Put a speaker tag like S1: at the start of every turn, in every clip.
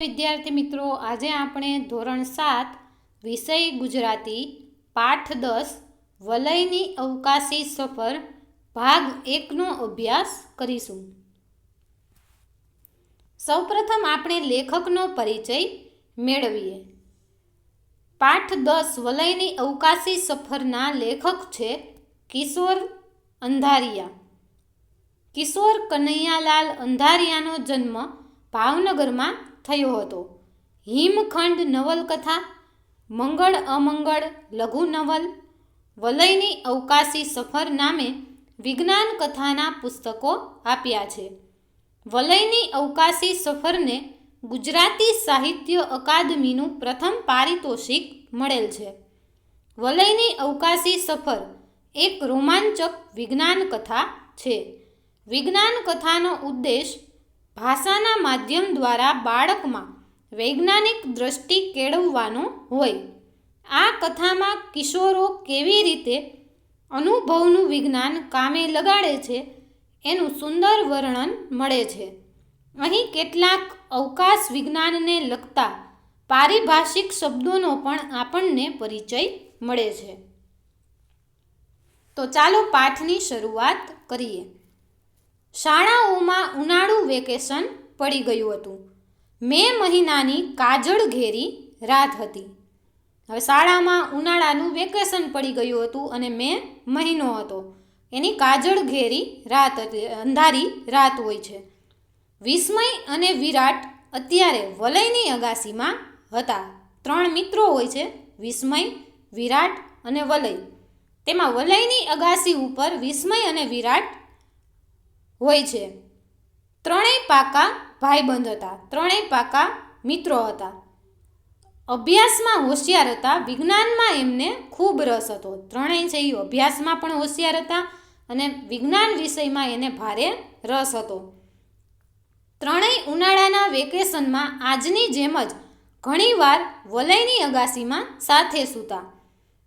S1: વિદ્યાર્થી મિત્રો, આજે આપણે ધોરણ સાત, વિષય ગુજરાતી, પાઠ દસ, વલયની અવકાશી સફર, ભાગ એકનો અભ્યાસ કરીશું. સૌપ્રથમ આપણે લેખકનો પરિચય મેળવીએ. પાઠ દસ વલયની અવકાશી સફરના લેખક છે કિશોર અંધારિયા. કિશોર કનૈયાલાલ અંધારિયાનો જન્મ ભાવનગરમાં થયો હતો. હિમખંડ નવલકથા, મંગળ અમંગળ, લઘુ નવલ, વલયની અવકાશી સફર નામે વિજ્ઞાન કથાના પુસ્તકો આપ્યા છે. વલયની અવકાશી સફરને ગુજરાતી સાહિત્ય અકાદમીનું પ્રથમ પારિતોષિક મળેલ છે. વલયની અવકાશી સફર એક રોમાંચક વિજ્ઞાન કથા છે. વિજ્ઞાન કથાનો ઉદ્દેશ ભાષાના માધ્યમ દ્વારા બાળકમાં વૈજ્ઞાનિક દ્રષ્ટિ કેળવવાનો હોય. આ કથામાં કિશોરો કેવી રીતે અનુભવનું વિજ્ઞાન કામે લગાડે છે એનું સુંદર વર્ણન મળે છે. અહીં કેટલાક અવકાશ વિજ્ઞાનને લગતા પારિભાષિક શબ્દોનો પણ આપણને પરિચય મળે છે. તો ચાલો પાઠની શરૂઆત કરીએ. શાળાઓમાં ઉનાળુ વેકેશન પડી ગયું હતું. મે મહિનાની કાજળ ઘેરી રાત હતી. હવે શાળામાં ઉનાળાનું વેકેશન પડી ગયું હતું અને મે મહિનો હતો. એની કાજળ ઘેરી રાત અંધારી રાત હોય છે. વિસ્મય અને વિરાટ અત્યારે વલયની અગાસીમાં હતા. ત્રણ મિત્રો હોય છે, વિસ્મય, વિરાટ અને વલય. તેમાં વલયની અગાસી ઉપર વિસ્મય અને વિરાટ હોય છે. ત્રણેય પાકા ભાઈબંધ હતા. ત્રણેય પાકા મિત્રો હતા. અભ્યાસમાં હોશિયાર હતા. વિજ્ઞાનમાં એમને ખૂબ રસ હતો. ત્રણેય છે એ અભ્યાસમાં પણ હોશિયાર હતા અને વિજ્ઞાન વિષયમાં એને ભારે રસ હતો. ત્રણેય ઉનાળાના વેકેશનમાં આજની જેમ જ ઘણીવાર વલયની અગાસીમાં સાથે સૂતા.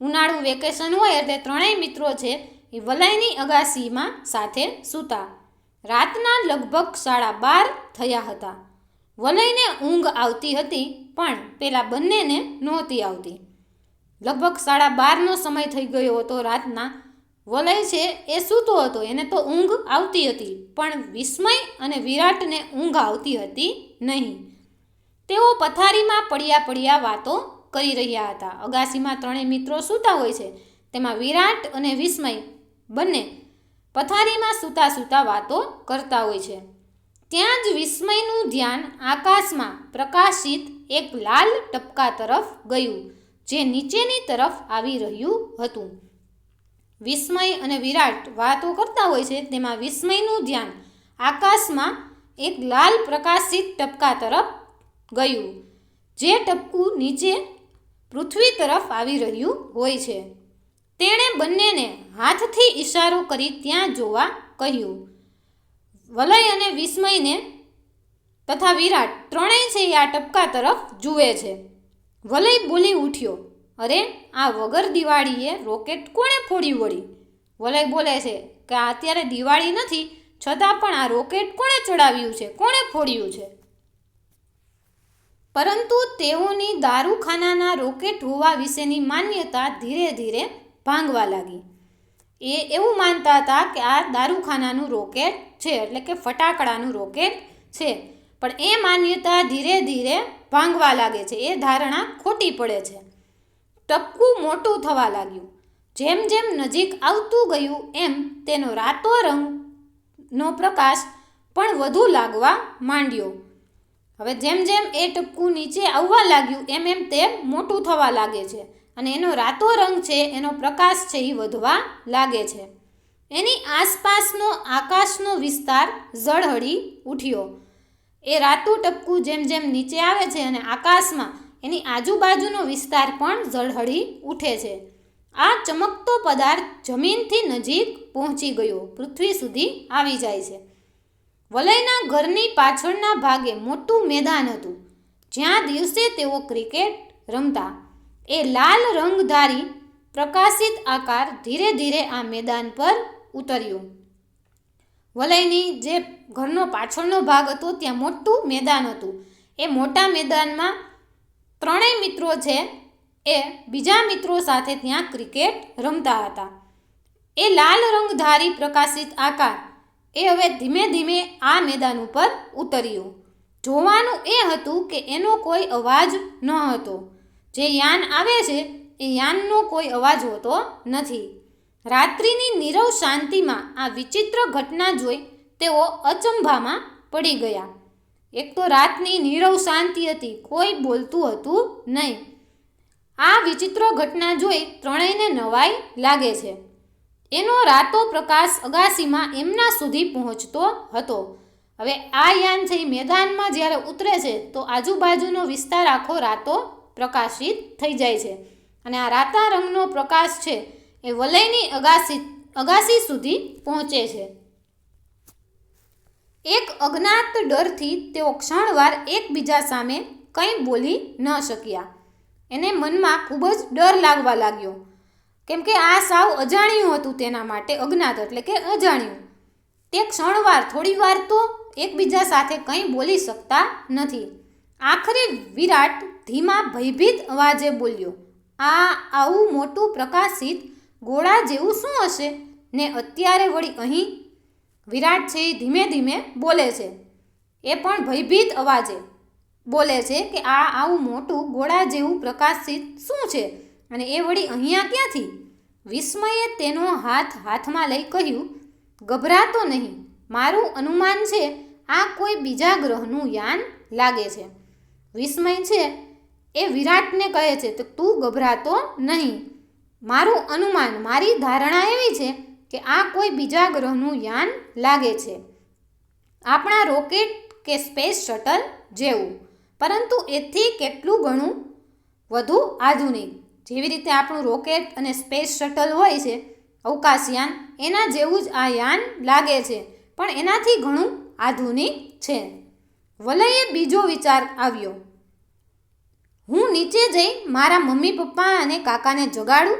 S1: ઉનાળું વેકેશન હોય એટલે ત્રણેય મિત્રો છે એ વલયની અગાસીમાં સાથે સૂતા. રાતના લગભગ સાડા બાર થયા હતા. વલયને ઊંઘ આવતી હતી, પણ પેલા બંનેને નહોતી આવતી. લગભગ સાડા બારનો સમય થઈ ગયો હતો રાતના. વલય છે એ સૂતો હતો, એને તો ઊંઘ આવતી હતી, પણ વિસ્મય અને વિરાટને ઊંઘ આવતી હતી નહીં. તેઓ પથારીમાં પડ્યા પડ્યા વાતો કરી રહ્યા હતા. અગાસીમાં ત્રણેય મિત્રો સૂતા હોય છે. તેમાં વિરાટ અને વિસ્મય બંને પથારીમાં સૂતા સૂતા વાતો કરતા હોય છે. ત્યાં જ વિસ્મયનું ધ્યાન આકાશમાં પ્રકાશિત એક લાલ ટપકા તરફ ગયું, જે નીચેની તરફ આવી રહ્યું હતું. વિસ્મય અને વિરાટ વાતો કરતા હોય છે, તેમાં વિસ્મયનું ધ્યાન આકાશમાં એક લાલ પ્રકાશિત ટપકા તરફ ગયું, જે ટપકું નીચે પૃથ્વી તરફ આવી રહ્યું હોય છે. તેણે બંનેને હાથથી ઇશારો કરી ત્યાં જોવા કહ્યું. વલય અને વિસ્મયને તથા વિરાટ ત્રણેય છે આ ટપકા તરફ જુએ છે. વલય બોલી ઉઠ્યો, અરે, આ વગર દિવાળીએ રોકેટ કોણે ફોડ્યું વળી? વલય બોલે છે કે અત્યારે દિવાળી નથી, છતાં પણ આ રોકેટ કોણે ચડાવ્યું છે, કોણે ફોડ્યું છે? પરંતુ તેઓની દારૂખાનાના રોકેટ હોવા વિશેની માન્યતા ધીરે ધીરે ભાંગવા લાગી. એ એવું માનતા હતા કે આ દારૂખાનાનું રોકેટ છે, એટલે કે ફટાકડાનું રોકેટ છે. પણ એ માન્યતા ધીરે ધીરે ભાંગવા લાગે છે. એ ધારણા ખોટી પડે છે. ટપકું મોટું થવા લાગ્યું. જેમ જેમ નજીક આવતું ગયું એમ તેનો રાતો રંગનો પ્રકાશ પણ વધુ લાગવા માંડ્યો. હવે જેમ જેમ એ ટપકું નીચે આવવા લાગ્યું એમ એમ તે મોટું થવા લાગે છે. અને એનો રાતો રંગ છે, એનો પ્રકાશ છે એ વધવા લાગે છે. એની આસપાસનો આકાશનો વિસ્તાર ઝળહળી ઉઠ્યો. એ રાતું ટપકું જેમ જેમ નીચે આવે છે અને આકાશમાં એની આજુબાજુનો વિસ્તાર પણ ઝળહળી ઉઠે છે. આ ચમકતો પદાર્થ જમીનથી નજીક પહોંચી ગયો. પૃથ્વી સુધી આવી જાય છે. વલયના ઘરની પાછળના ભાગે મોટું મેદાન હતું. જ્યાં દિવસે તેઓ ક્રિકેટ રમતા. એ લાલ રંગધારી પ્રકાશિત આકાર ધીરે ધીરે આ મેદાન પર ઉતર્યો. વલયની જે ઘરનો પાછળનો ભાગ હતો, ત્યાં મોટું મેદાન હતું. એ મોટા મેદાનમાં ત્રણેય મિત્રો છે, એ બીજા મિત્રો સાથે ત્યાં ક્રિકેટ રમતા હતા. એ લાલ રંગધારી પ્રકાશિત આકાર એ હવે ધીમે ધીમે આ મેદાન ઉપર ઉતર્યો. જોવાનું એ હતું કે એનો કોઈ અવાજ ન હતો. જે યાન આવે છે, એ યાનનો કોઈ અવાજ હોતો નથી. રાત્રિની નીરવ શાંતિમાં આ વિચિત્ર ઘટના જોઈ તેઓ અચંભામાં પડી ગયા. એક તો રાતની નીરવ શાંતિ હતી, કોઈ બોલતું હતું નહીં. આ વિચિત્ર ઘટના જોઈ ત્રણેયને નવાઈ લાગે છે. એનો રાતો પ્રકાશ અગાસીમાં એમના સુધી પહોંચતો હતો. હવે આ યાન એ મેદાનમાં જ્યારે ઉતરે છે, તો આજુબાજુનો વિસ્તાર આખો રાતો પ્રકાશિત થઈ જાય છે. અને આ રાતા રંગનો પ્રકાશ છે એ વલયની અગાસી અગાસી સુધી પહોંચે છે. એક અજ્ઞાત ડરથી તેઓ ક્ષણવાર એકબીજા સામે કંઈ બોલી ન શક્યા. એને મનમાં ખૂબ જ ડર લાગવા લાગ્યો. કેમ કે આ સાવ અજાણ્યું હતું તેના માટે અજ્ઞાત એટલે કે અજાણ્યું. તે ક્ષણવાર થોડી વાર તો એકબીજા સાથે કંઈ બોલી શકતા નથી. આખરે વિરાટ ધીમા ભયભીત અવાજે બોલ્યો, આ આવું મોટું પ્રકાશિત ગોળા જેવું શું હશે ને અત્યારે વળી અહીં વિરાટ છે એ ધીમે ધીમે બોલે છે. એ પણ ભયભીત અવાજે બોલે છે કે આ આવું મોટું ગોળા જેવું પ્રકાશિત શું છે? અને એ વળી અહીંયા ક્યાંથી? વિસ્મયે તેનો હાથ હાથમાં લઈ કહ્યું, ગભરાતો નહીં, મારું અનુમાન છે આ કોઈ બીજા ગ્રહનું યાન લાગે છે. વિસ્મય છે એ વિરાટને કહે છે તો તું ગભરાતો નહીં. મારું અનુમાન, મારી ધારણા એવી છે કે આ કોઈ બીજા ગ્રહનું યાન લાગે છે. આપણા રોકેટ કે સ્પેસ શટલ જેવું. પરંતુ એથી કેટલું ઘણું? વધુ આધુનિક. જેવી રીતે આપણું રોકેટ અને સ્પેસ શટલ હોય છે અવકાશયાન એના જેવું જ આ યાન લાગે છે, પણ એનાથી ઘણું આધુનિક છે. વલયે બીજો વિચાર આવ્યો. નીચે જઈ મારા મમ્મી, પપ્પા અને કાકાને જગાડું?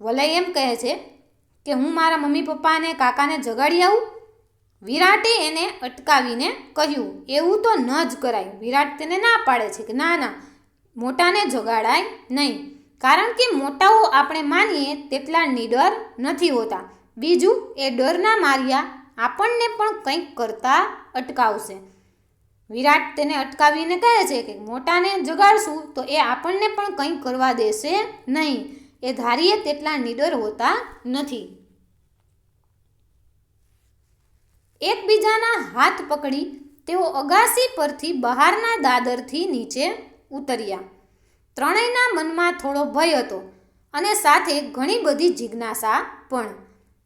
S1: વલય એમ કહે છે કે હું મારા મમ્મી, પપ્પા અને કાકાને જગાડી આવું? વિરાટે એને અટકાવીને કહ્યું, એવું તો ન જ કરાય. વિરાટ તેને ના પાડે છે કે ના ના, મોટાને જગાડાય નહીં. કારણ કે મોટાઓ આપણે માનીએ તેટલા નિડર નથી હોતા. બીજું, એ ડરના માર્યા આપણને પણ કંઈક કરતા અટકાવશે. વિરાટ તેને અટકાવીને કહે છે કે મોટાને જગાડશું તો એ આપણને પણ કંઈ કરવા દેશે નહીં. એ ધારીએ તેટલા નિડર હોતા નથી. એકબીજાના હાથ પકડી તેઓ અગાસી પરથી બહારના દાદરથી નીચે ઉતર્યા. ત્રણેયના મનમાં થોડો ભય હતો અને સાથે ઘણી બધી જિજ્ઞાસા પણ.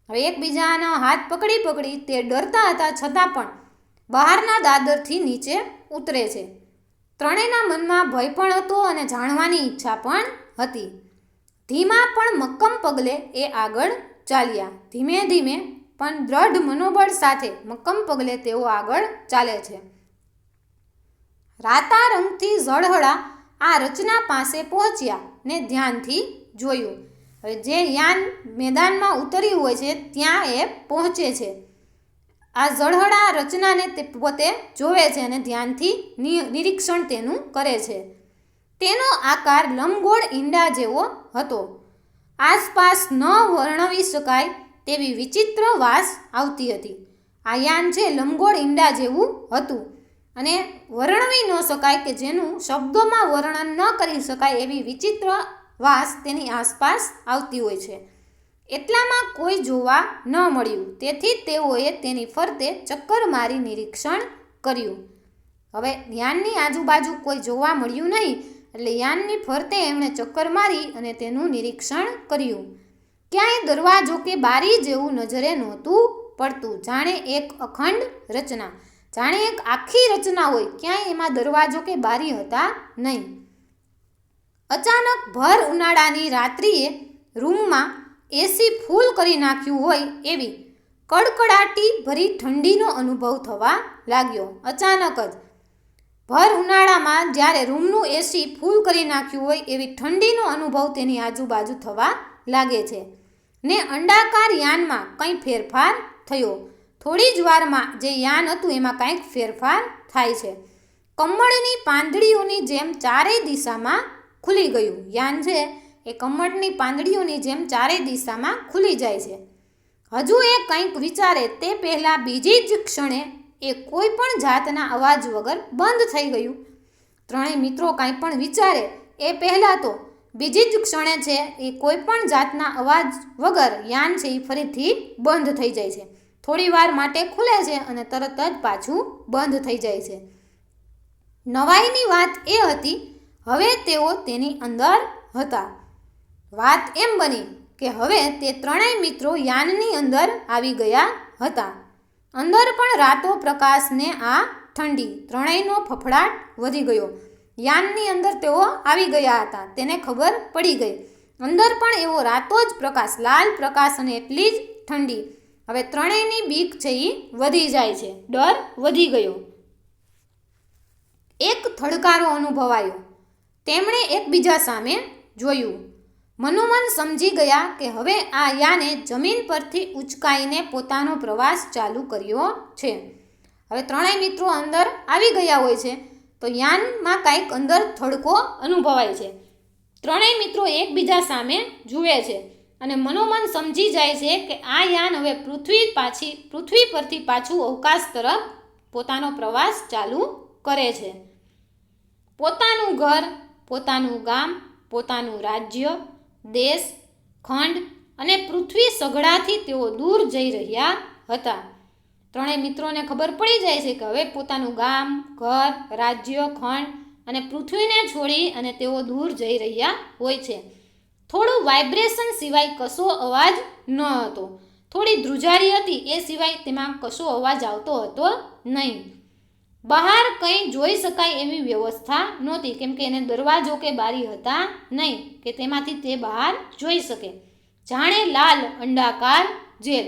S1: હવે એકબીજાના હાથ પકડી પકડી તે ડરતા હતા છતાં પણ બહારના દાદરથી નીચે ઉતરે છે. ત્રણેયના મનમાં ભય પણ હતો અને જાણવાની ઈચ્છા પણ હતી. ધીમા પણ મક્કમ પગલે એ આગળ ચાલ્યા. ધીમે ધીમે પણ દ્રઢ મનોબળ સાથે મક્કમ પગલે તેઓ આગળ ચાલે છે. રાતારંગથી ઝળહળા આ રચના પાસે પહોંચ્યા ને ધ્યાનથી જોયું. હવે જે યાન મેદાનમાં ઉતર્યું હોય છે, ત્યાં એ પહોંચે છે. આ ઝળહળા રચનાને તે પોતે જોવે છે અને ધ્યાનથી નિરીક્ષણ તેનું કરે છે. તેનો આકાર લંબગોળ ઈંડા જેવો હતો. આસપાસ ન વર્ણવી શકાય તેવી વિચિત્ર વાસ આવતી હતી. આ યાન છે લંબગોળ ઈંડા જેવું હતું અને વર્ણવી ન શકાય કે જેનું શબ્દોમાં વર્ણન ન કરી શકાય એવી વિચિત્ર વાસ તેની આસપાસ આવતી હોય છે. એટલામાં કોઈ જોવા ન મળ્યું. તેથી તેઓએ તેની ફરતે ચક્કર મારી નિરીક્ષણ કર્યું. હવે યાનની આજુબાજુ કોઈ જોવા મળ્યું નહીં, એટલે યાનની ફરતે એમણે ચક્કર મારી અને તેનું નિરીક્ષણ કર્યું. ક્યાંય દરવાજો કે બારી જેવું નજરે નહોતું પડતું. જાણે એક અખંડ રચના. જાણે એક આખી રચના હોય. ક્યાંય એમાં દરવાજો કે બારી હતા નહીં. અચાનક ભર ઉનાળાની રાત્રિએ રૂમમાં એસી ફૂલ કરી નાખ્યું હોય એવી કડકડાટી ભરી ઠંડીનો અનુભવ થવા લાગ્યો અચાનક જ. ભર ઉનાળામાં જ્યારે રૂમનું એસી ફૂલ કરી નાખ્યું હોય એવી ઠંડીનો અનુભવ તેની આજુબાજુ થવા લાગે છે. ને અંડાકાર યાનમાં કંઈ ફેરફાર થયો. થોડી જ વારમાં જે યાન હતું એમાં કંઈક ફેરફાર થાય છે. કમળની પાંદડીઓની જેમ ચારેય દિશામાં ખુલી ગયું. યાન છે એ કમળની પાંદડીઓની જેમ ચારેય દિશામાં ખુલી જાય છે. હજુ એ કંઈક વિચારે તે પહેલાં બીજી જ ક્ષણે એ કોઈ પણ જાતના અવાજ વગર બંધ થઈ ગયું. ત્રણેય મિત્રો કાંઈ પણ વિચારે એ પહેલાં તો બીજી જ ક્ષણે છે એ કોઈ પણ જાતના અવાજ વગર યાન છે એ ફરીથી બંધ થઈ જાય છે. થોડીવાર માટે ખુલે છે અને તરત જ પાછું બંધ થઈ જાય છે. નવાઈની વાત એ હતી, હવે તેઓ તેની અંદર હતા. વાત એમ બની કે હવે તે ત્રણેય મિત્રો યાનની અંદર આવી ગયા હતા. અંદર પણ રાતો પ્રકાશને આ ઠંડી, ત્રણેયનો ફફડાટ વધી ગયો. યાનની અંદર તેઓ આવી ગયા હતા, તેને ખબર પડી ગઈ. અંદર પણ એવો રાતો જ પ્રકાશ, લાલ પ્રકાશ અને એટલી જ ઠંડી. હવે ત્રણેયની બીક છે એ વધી જાય છે, ડર વધી ગયો. એક થડકારો અનુભવાયો. તેમણે એકબીજા સામે જોયું. મનોમન સમજી ગયા કે હવે આ યાને જમીન પરથી ઉચકાઈને પોતાનો પ્રવાસ ચાલુ કર્યો છે. હવે ત્રણેય મિત્રો અંદર આવી ગયા હોય છે, તો યાનમાં કાંઈક અંદર થડકો અનુભવાય છે. ત્રણેય મિત્રો એકબીજા સામે જુએ છે અને મનોમન સમજી જાય છે કે આ યાન હવે પૃથ્વી પાછી, પૃથ્વી પરથી પાછું અવકાશ તરફ પોતાનો પ્રવાસ ચાલુ કરે છે. પોતાનું ઘર, પોતાનું ગામ, પોતાનું રાજ્ય દેશ, ખંડ અને પૃથ્વી સઘળાથી તેઓ દૂર જઈ રહ્યા હતા. ત્રણેય મિત્રોને ખબર પડી જાય છે કે હવે પોતાનું ગામ, ઘર, રાજ્ય, ખંડ અને પૃથ્વીને છોડી અને તેઓ દૂર જઈ રહ્યા હોય છે. થોડું વાઇબ્રેશન સિવાય કશો અવાજ ન હતો. થોડી ધ્રુજારી હતી એ સિવાય તેમાં કશો અવાજ આવતો હતો નહીં. બહાર કંઈ જોઈ શકાય એવી વ્યવસ્થા નહોતી. કેમ કે એને દરવાજો કે બારી હતા નહીં, કે તેમાંથી તે બહાર જોઈ શકે. જાણે લાલ અંડાકાર જેલ.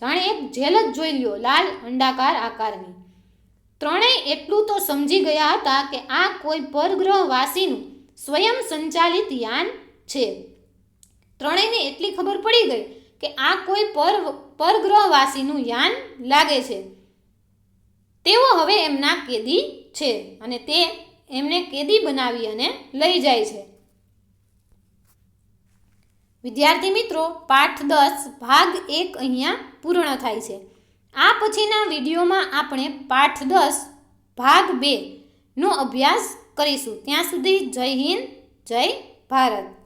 S1: જાણે એક જેલ જ જોઈ લ્યો, લાલ અંડાકાર આકારની. ત્રણેય એટલું તો સમજી ગયા હતા કે આ કોઈ પરગ્રહવાસીનું સ્વયં સંચાલિત યાન છે. ત્રણેયને એટલી ખબર પડી ગઈ કે આ કોઈ પર પરગ્રહવાસીનું યાન લાગે છે. તેઓ હવે એમના કેદી છે અને તે એમને કેદી બનાવી અને લઈ જાય છે. વિદ્યાર્થી મિત્રો, પાઠ દસ, ભાગ એક અહીંયા પૂર્ણ થાય છે. આ પછીના વિડીયોમાં આપણે પાઠ દસ, ભાગ બે નો અભ્યાસ કરીશું. ત્યાં સુધી જય હિન્દ, જય ભારત.